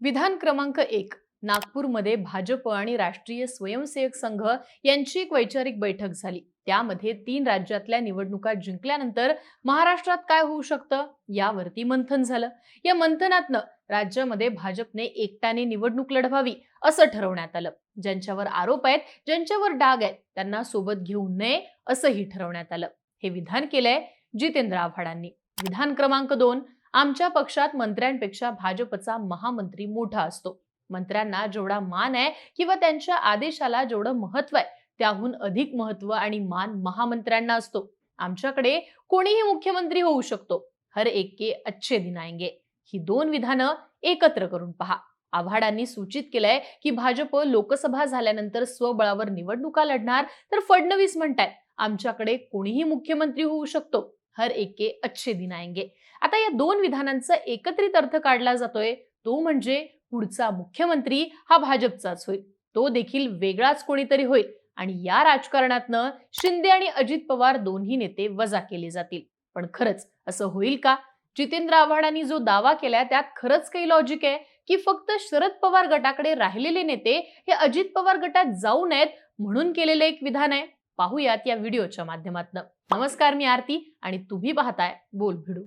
विधान क्रमांक एक नागपूरमध्ये भाजप आणि राष्ट्रीय स्वयंसेवक संघ यांची एक वैचारिक बैठक झाली. त्यामध्ये तीन राज्यातल्या निवडणुका जिंकल्यानंतर महाराष्ट्रात काय होऊ शकतं? यावरती मंथन झालं. या मंथनातनं राज्यामध्ये भाजपने एकट्याने निवडणूक लढवावी असं ठरवण्यात आलं. ज्यांच्यावर आरोप आहेत ज्यांच्यावर डाग आहेत त्यांना सोबत घेऊ नये असंही ठरवण्यात आलं. हे विधान केलंय जितेंद्र आव्हाडांनी. विधान क्रमांक दोन आमच्या पक्षात मंत्र्यांपेक्षा भाजपचा महामंत्री मोठा असतो. मंत्र्यांना जेवढा मान आहे किंवा त्यांच्या आदेशाला जेवढं महत्त्व आहे त्याहून अधिक महत्त्व आणि मान महामंत्र्यांना असतो. आमच्याकडे कोणीही मुख्यमंत्री होऊ शकतो. हर एक के अच्छे दिन आएंगे ही दोन विधानं एकत्र करून पहा. आव्हाडांनी सूचित केलंय की भाजप लोकसभा झाल्यानंतर स्वबळावर निवडणुका लढणार तर फडणवीस म्हणतायत आमच्याकडे कोणीही मुख्यमंत्री होऊ शकतो. हर एक के अच्छे दिन आएंगे आता या दोन विधानांचा एकत्रित अर्थ काढला जातोय. तो म्हणजे पुढचा मुख्यमंत्री हा भाजपचाच होईल तो देखील वेगळाच कोणीतरी होईल आणि या राजकारणातनं शिंदे आणि अजित पवार दोन्ही नेते वजा केले जातील. पण खरंच असं होईल का? जितेंद्र आव्हाडांनी जो दावा केलाय त्यात खरंच काही लॉजिक आहे की फक्त शरद पवार गटाकडे राहिलेले नेते हे अजित पवार गटात जाऊ नयेत म्हणून केलेलं एक विधान आहे? पाहूयात या व्हिडिओच्या माध्यमातून. नमस्कार मी आरती आणि तुम्ही पाहताय बोल भिडू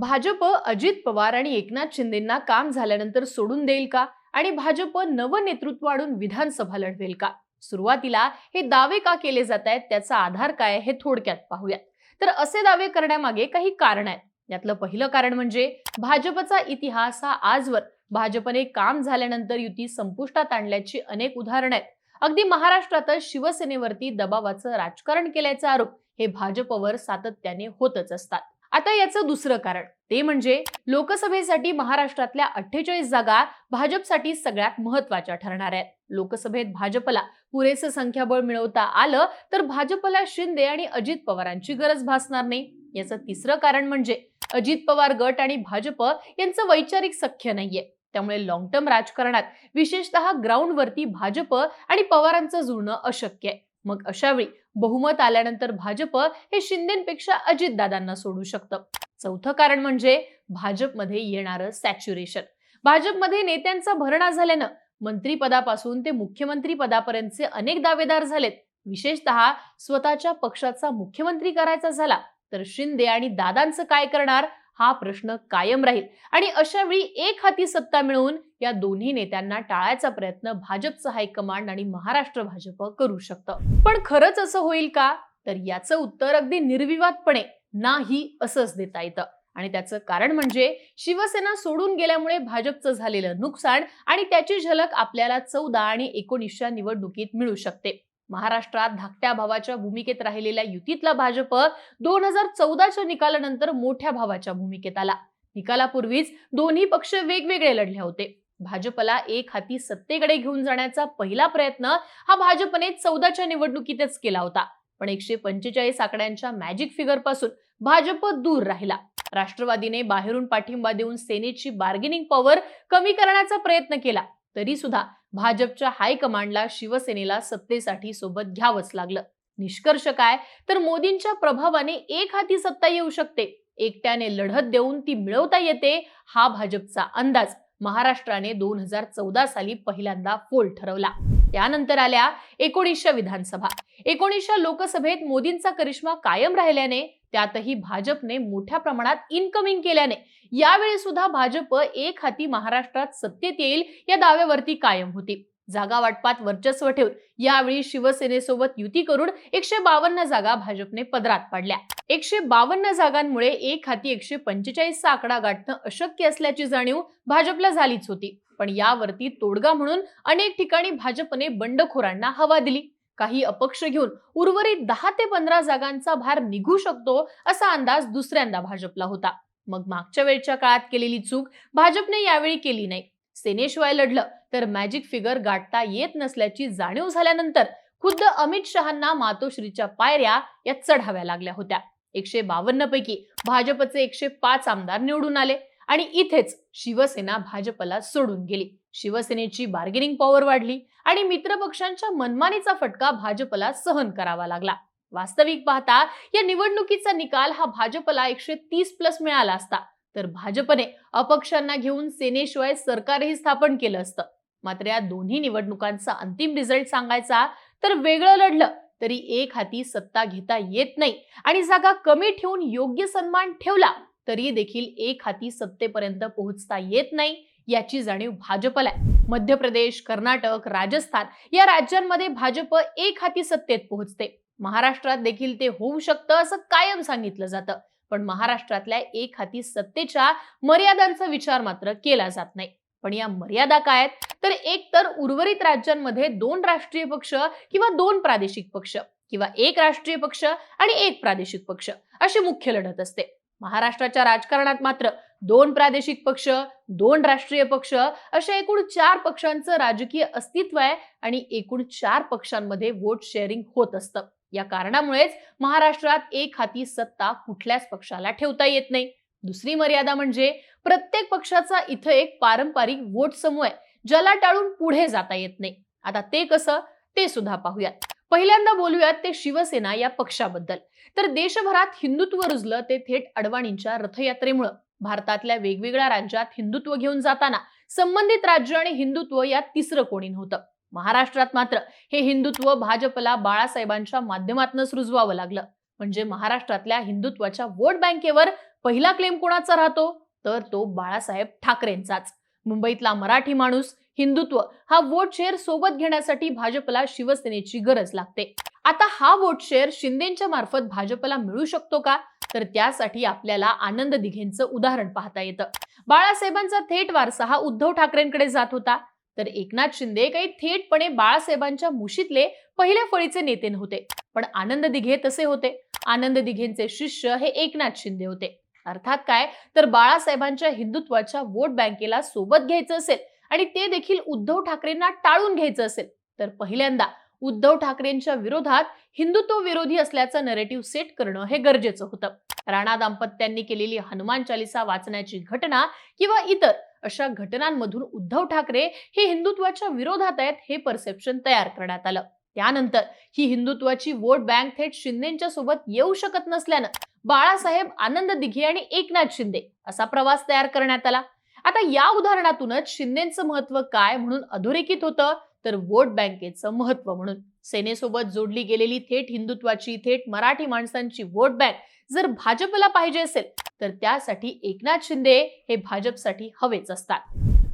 भाजप अजित पवार आणि एकनाथ शिंदेना काम झाल्यानंतर सोडून देईल का? आणि भाजप नवं नेतृत्व आणून विधानसभा लढवेल का? सुरुवातीला हे दावे का केले जात आहेत? त्याचा आधार काय हे थोडक्यात पाहूयात. तर असे दावे करण्यामागे काही कारण आहेत. यातलं पहिलं कारण म्हणजे भाजपचा इतिहास हा आजवर भाजपने काम झाल्यानंतर युती संपुष्टात आणल्याची अनेक उदाहरणं आहेत. अगदी महाराष्ट्रातच शिवसेनेवरती दबावाचं राजकारण केल्याचे आरोप हे भाजपवर सातत्याने होतच असतात. आता याचं दुसरं कारण ते म्हणजे लोकसभेसाठी महाराष्ट्रातल्या अठ्ठेचाळीस जागा भाजपसाठी सगळ्यात महत्त्वाच्या ठरणार आहेत. लोकसभेत भाजपला पुरेसं संख्याबळ मिळवता आलं तर भाजपला शिंदे आणि अजित पवारांची गरज भासणार नाही. याचं तिसरं कारण म्हणजे अजित पवार गट आणि भाजप यांचं वैचारिक सख्य नाहीये. त्यामुळे लॉंग टर्म राजकारणात विशेषतः ग्राउंडवरती भाजप आणि पवारांचं जुळणं अशक्य आहे. मग अशावेळी बहुमत आल्यानंतर भाजप हे शिंदेपेक्षा अजितदादांना सोडू शकतं. चौथं कारण म्हणजे भाजपमध्ये येणारं सॅच्युरेशन भाजपमध्ये नेत्यांचा भरणा झाल्यानं मंत्रीपदापासून ते मुख्यमंत्री पदापर्यंतचे अनेक दावेदार झालेत. विशेषतः स्वतःच्या पक्षाचा मुख्यमंत्री करायचा झाला तर शिंदे आणि दादांचं काय करणार? हा प्रश्न कायम राहील. आणि अशा वेळी एक हाती सत्ता मिळवून या दोन्ही नेत्यांना टाळायचा प्रयत्न भाजपचं हायकमांड आणि महाराष्ट्र भाजप करू शकतं. पण खरंच असं होईल का? तर याचं उत्तर अगदी निर्विवादपणे नाही असंच देता येतं. आणि त्याचं कारण म्हणजे शिवसेना सोडून गेल्यामुळे भाजपचं झालेलं नुकसान आणि त्याची झलक आपल्याला चौदा आणि एकोणीसच्या निवडणुकीत मिळू शकते. महाराष्ट्रात धाकट्या भावाच्या भूमिकेत राहिलेल्या युतीतला भाजप दोन हजार चौदाच्या निकालानंतर मोठ्या भावाच्या भूमिकेत आला. निकालापूर्वीच दोन्ही पक्ष वेगवेगळे लढले होते. भाजपला एक हाती सत्तेकडे घेऊन जाण्याचा पहिला प्रयत्न हा भाजपने चौदाच्या निवडणुकीतच केला होता. पण एकशे पंचेचाळीस आकड्यांच्या मॅजिक फिगरपासून भाजप दूर राहिला. राष्ट्रवादीने बाहेरून पाठिंबा देऊन सेनेची बार्गेनिंग पॉवर कमी करण्याचा प्रयत्न केला. तरी सुद्धा भाजपच्या हायकमांडला शिवसेनेला सत्तेसाठी सोबत घ्यावंच लागलं. निष्कर्ष काय? तर मोदींच्या प्रभावाने एक हाती सत्ता येऊ शकते. एकट्याने लढत देऊन ती मिळवता येते हा भाजपचा अंदाज. महाराष्ट्राने दोन हजार चौदा साली पहिल्यांदा फोल ठरवला. त्यानंतर आल्या एकोणीसशे विधानसभा. एकोणीसशे लोकसभेत मोदींचा करिश्मा कायम राहिल्याने त्यातही भाजपने मोठ्या प्रमाणात इनकमिंग केल्याने. यावेळी सुद्धा भाजप एक हाती महाराष्ट्रात सत्तेत येईल या दाव्यावरती कायम होती. जागा वाटपात वर्चस्व ठेवून यावेळी शिवसेनेसोबत युती करून एकशे बावन्न जागा भाजपने पदरात पाडल्या. एकशे बावन्न जागांमुळे एक हाती एकशे पंचेचाळीसचा आकडा गाठणं अशक्य असल्याची जाणीव भाजपला झालीच होती. पण यावरती तोडगा म्हणून अनेक ठिकाणी भाजपने बंडखोरांना हवा दिली. काही अपक्ष घेऊन उर्वरित दहा ते पंधरा जागांचा भार निघू शकतो असा अंदाज दुसऱ्यांदा भाजपला होता. मग मागच्या वेळच्या काळात केलेली चूक भाजपने यावेळी केली नाही. सेनेशिवाय लढलं तर मॅजिक फिगर गाठता येत नसल्याची जाणीव झाल्यानंतर खुद्द अमित शहांना मातोश्रीच्या पायऱ्या या चढाव्या लागल्या होत्या. एकशे बावन्न पैकी भाजपचे एकशे पाच आमदार निवडून आले आणि इथेच शिवसेना भाजपला सोडून गेली. शिवसेनेची बार्गेनिंग पॉवर वाढली आणि मित्रपक्षांच्या मनमानीचा फटका भाजपला सहन करावा लागला. वास्तविक पाहता या निवडणुकीचा निकाल हा भाजपला एकशे तीस प्लस मिळाला असता. तर भाजपने अपक्षांना घेऊन सेनेशिवाय सरकारही स्थापन केलं असतं. मात्र या दोन्ही निवडणुकांचा अंतिम रिझल्ट सांगायचा तर वेगळं लढलं तरी एक हाती सत्ता घेता येत नाही आणि जागा कमी ठेवून योग्य सन्मान ठेवला तरी देखील एक हाती सत्तेपर्यंत पोहोचता येत नाही. याची जाणीव भाजपला आहे. मध्य प्रदेश कर्नाटक राजस्थान या राज्यांमध्ये भाजप एक हाती सत्तेत पोहोचते. महाराष्ट्रात देखील ते होऊ शकतं असं कायम सांगितलं जातं. पण महाराष्ट्रातल्या एक हाती सत्तेच्या मर्यादांचा विचार मात्र केला जात नाही. पण या मर्यादा काय आहेत? तर एक तर उर्वरित राज्यांमध्ये दोन राष्ट्रीय पक्ष किंवा दोन प्रादेशिक पक्ष किंवा एक राष्ट्रीय पक्ष आणि एक प्रादेशिक पक्ष अशी मुख्य लढत असते. महाराष्ट्राच्या राजकारणात मात्र दोन प्रादेशिक पक्ष दोन राष्ट्रीय पक्ष अशा एकूण चार पक्षांचं राजकीय अस्तित्व आहे आणि एकूण चार पक्षांमध्ये वोट शेअरिंग होत असतं. या कारणामुळेच महाराष्ट्रात एक हाती सत्ता कुठल्याच पक्षाला ठेवता येत नाही. दुसरी मर्यादा म्हणजे प्रत्येक पक्षाचा इथं एक पारंपरिक वोट समूह आहे ज्याला टाळून पुढे जाता येत नाही. आता ते कसं? ते सुद्धा पाहूयात. पहिल्यांदा बोलूयात ते शिवसेना या पक्षाबद्दल. तर देशभरात हिंदुत्व रुजलं ते थेट अडवाणींच्या रथयात्रेमुळं. भारतातल्या वेगवेगळ्या राज्यात हिंदुत्व घेऊन जाताना संबंधित राज्य आणि हिंदुत्व यात तिसरं कोणी नव्हतं. महाराष्ट्रात मात्र हे हिंदुत्व भाजपला बाळासाहेबांच्या माध्यमातूनच रुजवावं लागलं. म्हणजे महाराष्ट्रातल्या हिंदुत्वाच्या वोट बँकेवर पहिला क्लेम कोणाचा राहतो? तर तो बाळासाहेब ठाकरेंचाच. मुंबईतला मराठी माणूस हिंदुत्व हा वोट शेअर सोबत घेण्यासाठी भाजपला शिवसेनेची गरज लागते. आता हा वोट शेअर शिंदेच्या मार्फत भाजपला मिळू शकतो का? तर त्यासाठी आपल्याला आनंद दिघेंचं उदाहरण पाहता येतं. बाळासाहेबांचा थेट वारसा हा उद्धव ठाकरेंकडे जात होता. तर एकनाथ शिंदे काही थेटपणे बाळासाहेबांच्या मुशीतले पहिल्या फळीचे नेते नव्हते. पण आनंद दिघे तसे होते. आनंद दिघेंचे शिष्य हे एकनाथ शिंदे होते. अर्थात काय? तर बाळासाहेबांच्या हिंदुत्वाच्या वोट बँकेला सोबत घ्यायचं असेल आणि ते देखील उद्धव ठाकरेंना टाळून घ्यायचं असेल. तर पहिल्यांदा उद्धव ठाकरेंच्या विरोधात हिंदुत्व विरोधी असल्याचं नरेटिव्ह सेट करणं हे गरजेचं होतं. राणा दाम्पत्यांनी केलेली हनुमान चालिसा वाचण्याची घटना किंवा इतर अशा घटनांमधून उद्धव ठाकरे हे हिंदुत्वाच्या विरोधात आहेत हे परसेप्शन तयार करण्यात आलं. त्यानंतर ही हिंदुत्वाची वोट बँक थेट शिंदेच्या सोबत येऊ शकत नसल्यानं बाळासाहेब आनंद दिघे आणि एकनाथ शिंदे असा प्रवास तयार करण्यात आला. आता या उदाहरणातूनच शिंदेचं महत्त्व काय म्हणून अधोरेखित होतं? तर वोट बँकेचं महत्त्व म्हणून. सेनेसोबत जोडली गेलेली थेट हिंदुत्वाची थेट मराठी माणसांची वोट बँक जर भाजपला पाहिजे असेल तर त्यासाठी एकनाथ शिंदे हे भाजपसाठी हवेच असतात.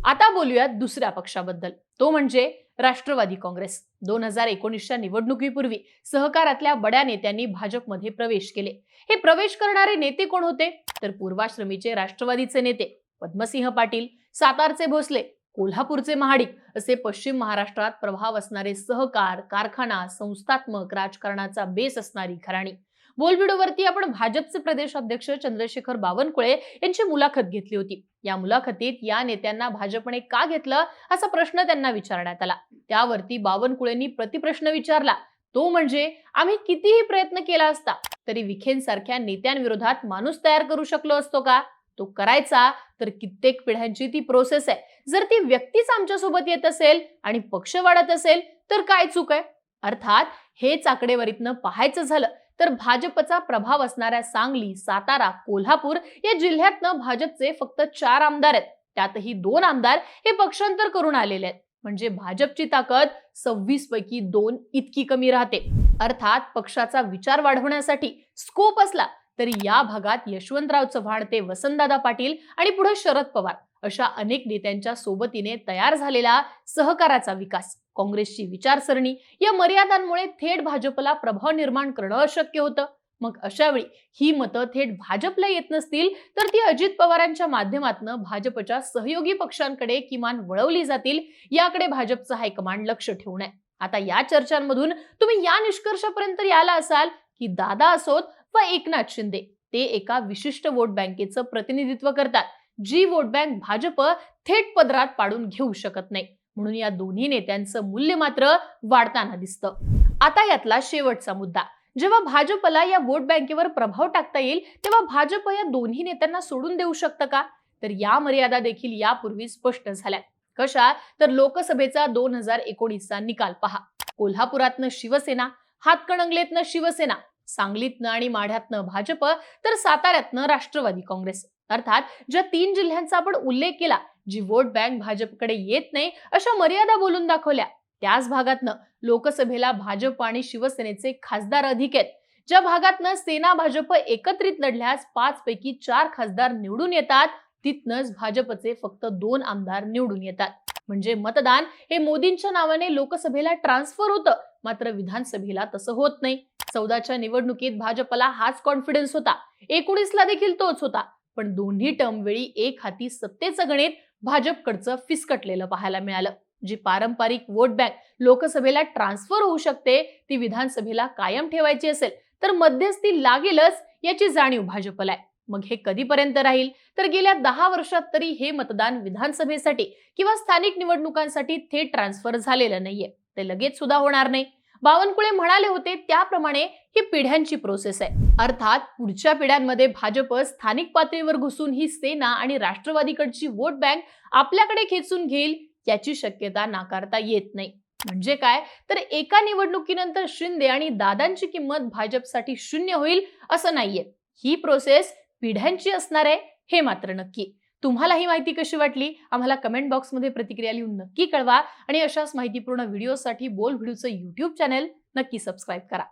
आता बोलूयात दुसऱ्या पक्षाबद्दल. तो म्हणजे राष्ट्रवादी काँग्रेस. दोन हजार एकोणीसच्या निवडणुकीपूर्वी सहकारातल्या बड्या नेत्यांनी भाजपमध्ये प्रवेश केले. हे प्रवेश करणारे नेते कोण होते? तर पूर्वाश्रमीचे राष्ट्रवादीचे नेते पद्मसिंह पाटील सातारचे भोसले कोल्हापूरचे महाडिक असे पश्चिम महाराष्ट्रात प्रभाव असणारे सहकार कारखाना संस्थात्मक राजकारणाचा बेस असणारी घराणी. बोलबिडोवरती आपण भाजपचे प्रदेश अध्यक्ष चंद्रशेखर बावनकुळे यांची मुलाखत घेतली होती. या मुलाखतीत या नेत्यांना भाजपने का घेतलं असा प्रश्न त्यांना विचारण्यात आला. त्यावरती बावनकुळेंनी प्रतिप्रश्न विचारला. तो म्हणजे आम्ही कितीही प्रयत्न केला असता तरी विखेंसारख्या नेत्यांविरोधात माणूस तयार करू शकलो असतो का? तो करायचा तर कित्येक पिढ्यांची ती प्रोसेस आहे. जर ती व्यक्तीच आमच्यासोबत येत असेल आणि पक्ष वाढत असेल तर काय चूक आहे? अर्थात हेच आकडेवारीतनं पाहायचं झालं तर भाजपचा प्रभाव असणाऱ्या सांगली सातारा कोल्हापूर या जिल्ह्यातनं भाजपचे फक्त चार आमदार आहेत. त्यातही दोन आमदार हे पक्षांतर करून आलेले आहेत. म्हणजे भाजपची ताकद सव्वीस पैकी दोन इतकी कमी राहते. अर्थात पक्षाचा विचार वाढवण्यासाठी स्कोप असला तरी या भागात यशवंतराव चव्हाण ते वसंतदादा पाटील आणि पुढे शरद पवार अशा अनेक नेत्यांच्या सोबतीने तयार झालेला सहकाराचा विकास. काँग्रेसची विचारसरणी या मर्यादांमुळे थेट भाजपला प्रभाव निर्माण करणं अशक्य होतं. मग अशा वेळी ही मतं थेट भाजपला येत नसतील तर ती अजित पवारांच्या माध्यमातून भाजपच्या सहयोगी पक्षांकडे किमान वळवली जातील याकडे भाजपचं हायकमांड लक्ष ठेवून आहे. आता या चर्चांमधून तुम्ही या निष्कर्षापर्यंत याला असाल की दादा असोत व एकनाथ शिंदे. ते एका विशिष्ट वोट बँकेचं प्रतिनिधित्व करतात. जी वोट बँक भाजप थेट पदरात पाडून घेऊ शकत नाही. म्हणून या दोन्ही नेत्यांचं मूल्य मात्र वाढताना दिसतं. आता यातला शेवटचा मुद्दा. जेव्हा भाजपला या वोट बँकेवर प्रभाव टाकता येईल तेव्हा भाजप या दोन्ही नेत्यांना सोडून देऊ शकतं का? तर या मर्यादा देखील यापूर्वी स्पष्ट झाल्या. कशा? तर लोकसभेचा दोन हजार एकोणीसचा निकाल पहा. कोल्हापुरातनं शिवसेना हातकणंगलेतनं शिवसेना सांगलीतनं आणि माढ्यातनं भाजप तर साताऱ्यातनं राष्ट्रवादी काँग्रेस. अर्थात ज्या तीन जिल्ह्यांचा आपण उल्लेख केला जी वोट बँक भाजपकडे येत नाही अशा मर्यादा बोलून दाखवल्या. त्याच भागातनं लोकसभेला भाजप आणि शिवसेनेचे खासदार अधिक आहेत. ज्या भागातनं सेना भाजप एकत्रित लढल्यास पाच पैकी चार खासदार निवडून येतात तिथनंच भाजपचे फक्त दोन आमदार निवडून येतात. म्हणजे मतदान हे मोदींच्या नावाने लोकसभेला ट्रान्सफर होतं. मात्र विधानसभेला तसं होत नाही. चौदाच्या निवडणुकीत भाजपला हाच कॉन्फिडन्स होता. एकोणीसला देखील तोच होता. पण दोन्ही टर्मवेळी एक हाती सत्तेचं गणित भाजपकडचं फिसकटलेलं पाहायला मिळालं. जी पारंपरिक वोट बँक लोकसभेला ट्रान्सफर होऊ शकते ती विधानसभेला कायम ठेवायची असेल तर मध्यस्थी लागेलच याची जाणीव भाजपला आहे. मग हे कधीपर्यंत राहील? तर गेल्या दहा वर्षात तरी हे मतदान विधानसभेसाठी किंवा स्थानिक निवडणुकांसाठी थेट ट्रान्सफर झालेलं नाहीये. ते लगेच सुद्धा होणार नाही. बावनकुळे म्हणाले होते त्याप्रमाणे ही पिढ्यांची प्रोसेस आहे. अर्थात पुढच्या पिढ्यांमध्ये भाजप स्थानिक पातळीवर घुसून ही सेना आणि राष्ट्रवादीकडची वोट बँक आपल्याकडे खेचून घेईल याची शक्यता नाकारता येत नाही. म्हणजे काय? तर एका निवडणुकीनंतर शिंदे आणि दादांची किंमत भाजपसाठी शून्य होईल असं नाहीये. ही प्रोसेस पिढ्यांची असणार आहे हे मात्र नक्की. तुम्हाला ही माहिती कशी वाटली? आम्हाला कमेंट बॉक्समध्ये प्रतिक्रिया लिहून नक्की कळवा आणि अशाच माहितीपूर्ण व्हिडिओसाठी बोल व्हिडिओचं यूट्यूब चॅनेल नक्की सबस्क्राईब करा.